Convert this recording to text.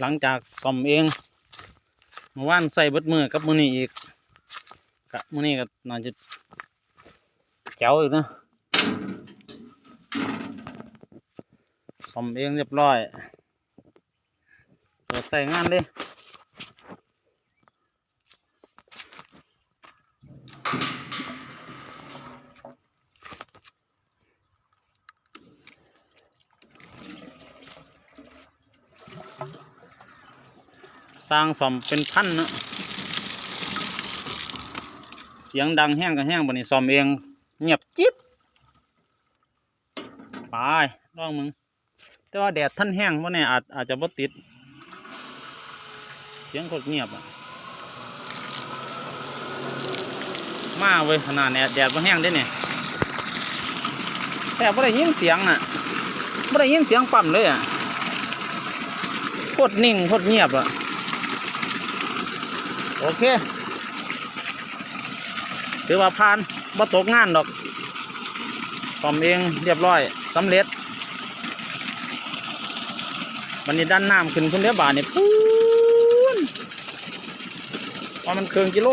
หลังจากซ่อมเองเมื่อวานใส่เบิดมือกับมือนี้อีกกับมือนี้ก็น่าจะแจ๋วอีกนะซ่อมเองเรียบร้อยเปิดใส่งานเลย ร้างซ่อมเป็นพันเนาะเสียงดังแห้งก็แห้งบันนี้ซ่อมเอง เงียบจิ๊บไปลองมึง แต่ว่าแดดท่านแห้งว่าเนี่ยอาจอาจจะบ่ติด เสียงโคตรเงียบอะมาเว้ยขนาดแดดแดดบ่แห้งได้เนี่ยแต่บ่ได้ยินเสียงอะบ่ได้ยินเสียงปั๊มเลยอะโคตรนิ่งโคตรเงียบอะ โอเค ถือว่าผ่านบ่ตกงานดอกซ่อมเองเรียบร้อยสำเร็จวันนี้ด้านน้ำขึ้นคุณเรียบาทเนี่ยปูนว่ามันเครื่องกิโล